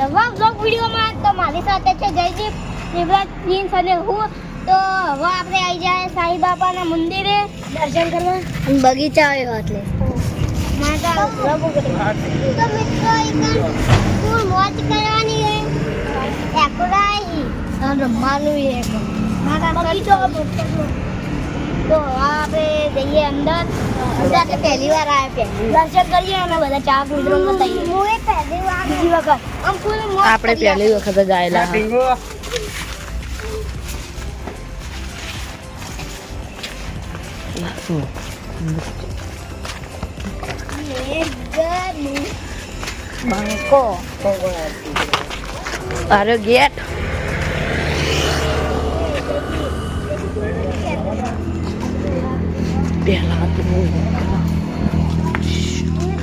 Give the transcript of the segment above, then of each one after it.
નવા બ્લોગ વિડીયોમાં તો મારી સાથે છે જયદીપ નિવરાજ પ્રિન્સ અને હું. તો હવે આપણે આવી જાય સાંઈ બાપાના મંદિરે દર્શન કરવા. બગીચા આવ્યો એટલે તો મિત્રો મોજ કરવાની એકોરાઈ રમવાનું હે બગીચો તો આપણે જઈએ અંદર. અંદર પહેલી વાર આવ્યા દર્શન કરીએ અને બધા ચા કુદરો બતાવીએ હું એ પહેલી વાર બીજી વખત. આમ ફૂલ આપણે પહેલી વખત જ આયેલા બંકો. અરે ગેટ. પહેલા તો મેં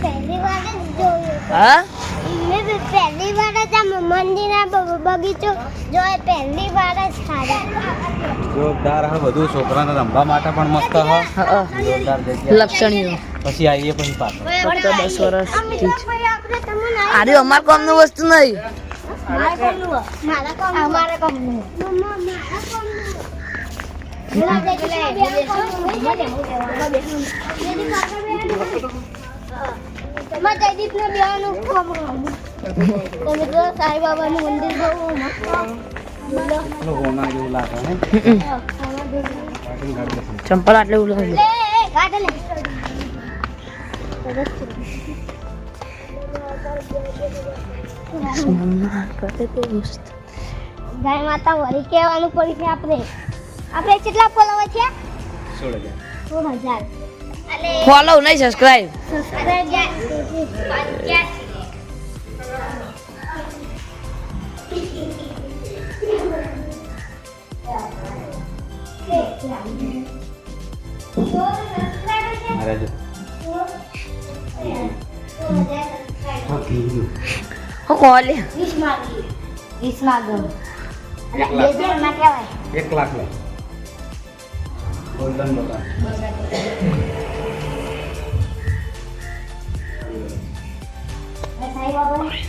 પહેલી વાર જ જોયું હા પહેલી વાર જ આ મંદિરના બગીચો જોયો પહેલી વાર જ ખાધા જોરદાર હા બધું છોકરાને રમવા માટે પણ મસ્ત હા હા. જોરદાર જગ્યા. લક્ષણીઓ પછી આવીએ પછી પાછો. ફક્ત દસ વર્ષથી જ. આરે અમાર કામનું વસ્તુ નહીં. મારા કોમનું. મારા કોમનું. અમારા મારા કોમનું. સાંઈ બાબાનું મંદિર બહુ મસ્ત. ચંપલ આટલે ઉલો એ, કાઢ લે. ગાય માતા વરી કહેવાનું પડી છે આપણે આપણે કેટલા ફોલોવર છે સોળ હજાર. સોળ અને ફોલો નહીં સબસ્ક્રાઇબ સબસ્ક્રાઇબ એક લાખ લે. Golden button. સાઈ બાબા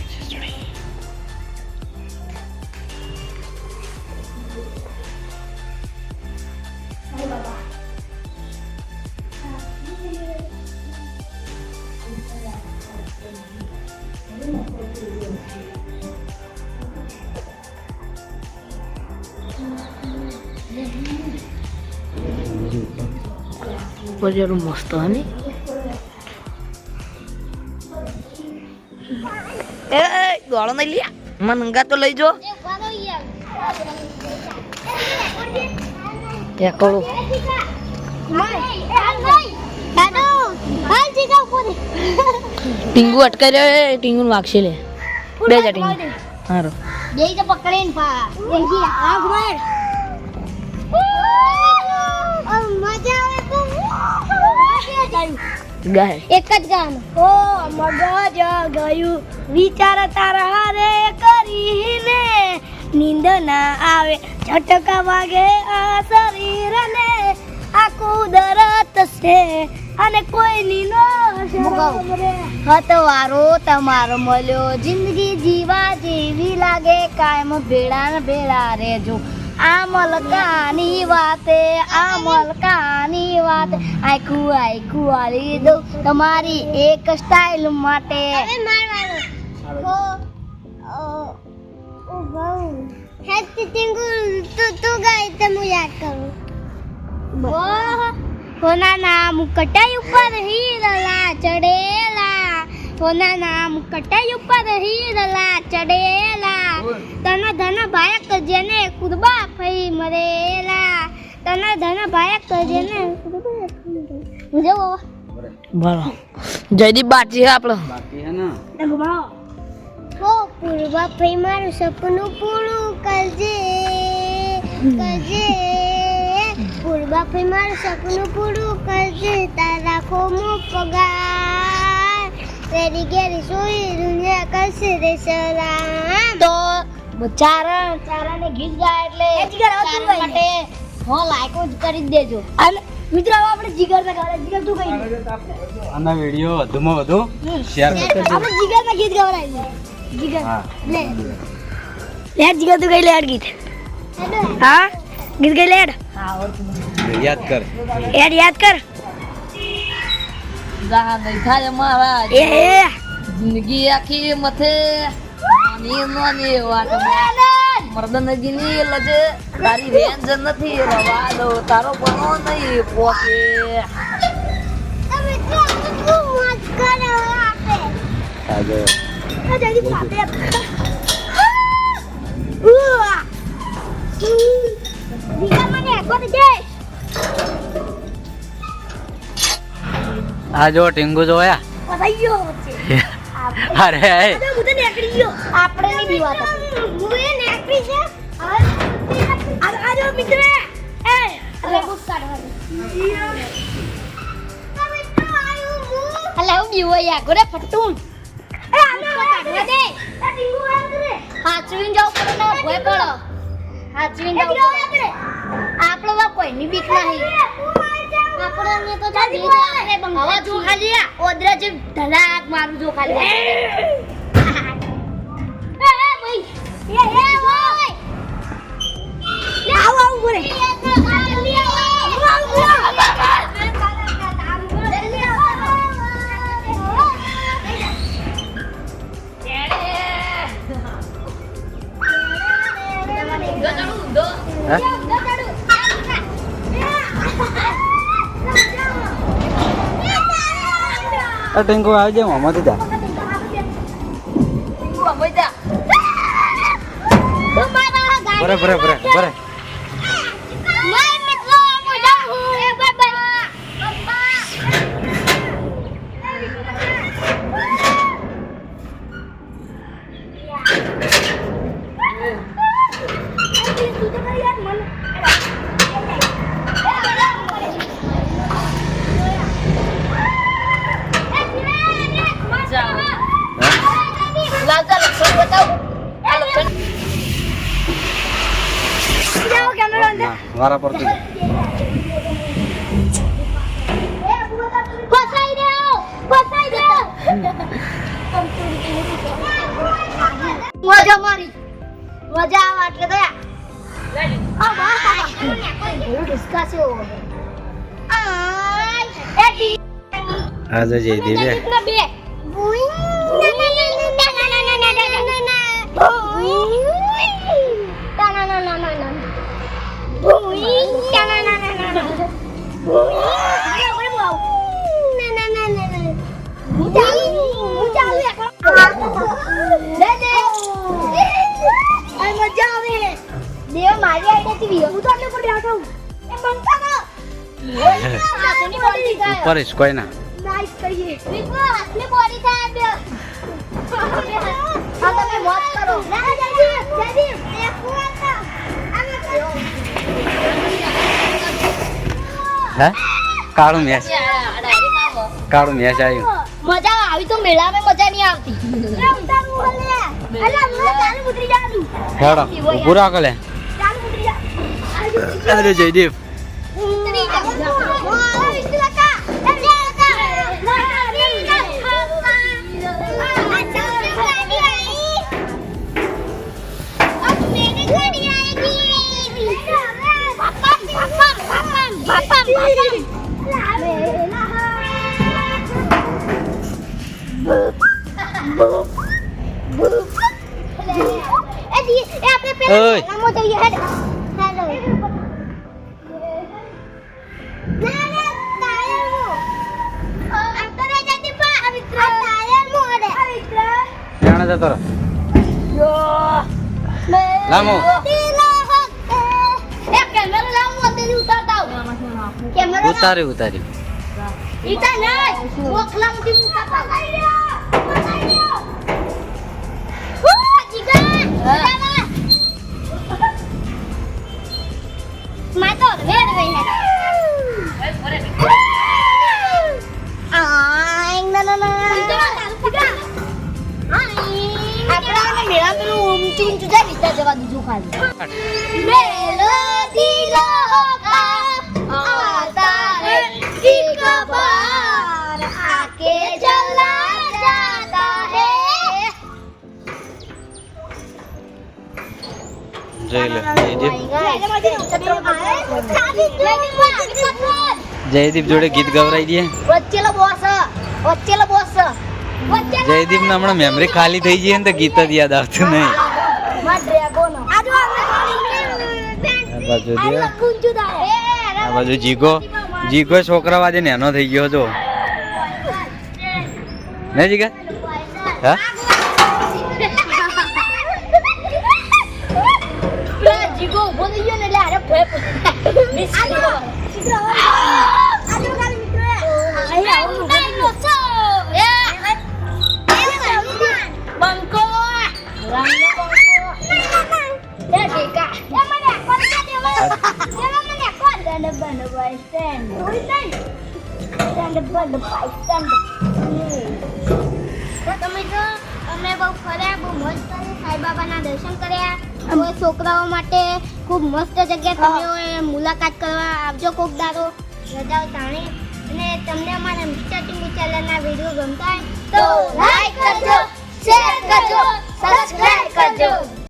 બજારું મસ્ત હે એ ગોળો નહીં લ્યા મને અંગા તો લઈ જો એ ઊભા રહો યાર એકડો ટીંગુ અટકાઈ રહ્યો એ ટીંગુ વાગશે લે બે જા ટીંગુ હારો પકડીને પા આગ માર મજા આવે તો ગાય. એક જ ગામ. ઓ મગજ ગયું. વિચાર તારા હારે કરીને નીંદ ના આવે. ઝટકા વાગે આ શરીરને. આ કુદરત છે અને કોઈ નીનો હતવારો તમારો મળ્યો. જિંદગી જીવા જેવી લાગે. કાયમ ભેળા ને ભેળા રેજો આ મલકાની વાતે આ મલકાની વાતે. આખું આખું આલી દઉં તમારી એક સ્ટાઇલ માટે. કોના નામ કટાઈ ઉપર હીરલા ચડેલા. કોના નામ કટાઈ ઉપર હીરલા ચડેલા. તના ધન ભાયક જેને કુરબા ફઈ મરેલા. તન ધન ભાયક જેને ને. ફઈ મરેલા જો બોલો જયદીપ બાજી હે આપણો બાકી હે ને. ઓ પૂર્વા ભાઈ મારું સપનું પૂરું કરજે કરજે. પૂર્વા ભાઈ મારું સપનું પૂરું કરજે. તારા ખોમો પગાર. તેરી ગેરી સોઈ દુનિયા કરશે રે સલામ. તો ચારા ચારાને ગીત ગાય એટલે માટે હો લાઈકો જ કરી દેજો. અને મિત્રો આપણે જીગર ના ગાવા જીગર તું કઈ આના વીડિયો વધુમાં વધુ શેર કરજો આપણે જીગર ના ગીત ગવડાવી જીગર લે. લેડ જીગા તું કઈ લેડ ગીત? હા? ગીત કઈ લેડ યાદ કર. એડ યાદ કર. એ એ. જિંદગી આખી મથે. નાની નાની વાત મર્દનગીની લજે તારી રેન્જ નથી. રવા દો તારો બનો નહીં. પોકે આ જો ટીંગુ જોયા? અરે આપણે નહીં છે આ આ જો મિત્ર એ અરે બુક કાઢવાની અલા હું બીવો યા ગોરે ફટું એ આને કાઢવા દે. હાચવીને જાવ પડે ને ભય પડો. હાચવીને જાવ પડે આપણો વા કોઈની બીક નહીં. તો જા આપણે હવે જો ખાલી ઓદરા જે ધડાક મારું જો ખાલી. એ એ ભાઈ. એ એ. આ ટેંગો આવી જાય મોમાં તો જા બરે બરે બરે મારા પર મજા મારી. મજા એટલે ઉપર કોઈ ના નાઈસ કરીએ. વિકો આટલી બોડી થાય બે. આ તમે મોત કરો. ના જલ્દી જલ્દી એક વાત હે? કાળું મેચ કાળું મેચ આવ્યું મજા આવી. તો મેળામાં મજા નહીં આવતી. હેડો ઊભું રાખો લે Kan Aduh Jadif. Eh, dia, eh, apa, apa, Kamu apa, apa, ત્યાં જતો રહો લામો ઉતારી ઉતારી. ઉતારી જયદીપ. જોડે ગીત ગવરાઈ દે. વચ્ચેલો બોસ વચ્ચેલો બોસ જયદીપ ને હમણાં મેમરી ખાલી થઈ જઈએ ને તો ગીત જ યાદ આવતું નહીં. બાજુ આ બાજુ જીગો. જીગો છોકરા વાજે નેનો થઈ ગયો જો. ને જીગા? હા? જીગો ઊભો થઈ ગયો ને એટલે આરે તમે જો અમે બહુ ફર્યા બહુ મસ્ત સાંઈબાબાના દર્શન કર્યા. હવે છોકરાઓ માટે ખૂબ મસ્ત જગ્યા. તમે મુલાકાત કરવા આવજો કોક દારો રજાઓ તાણે. અને તમને અમારા મિસ્ટર ટીવી ચેનલના વીડિયો ગમતા હોય તો લાઈક કરજો શેર કરજો સબસ્ક્રાઇબ કરજો.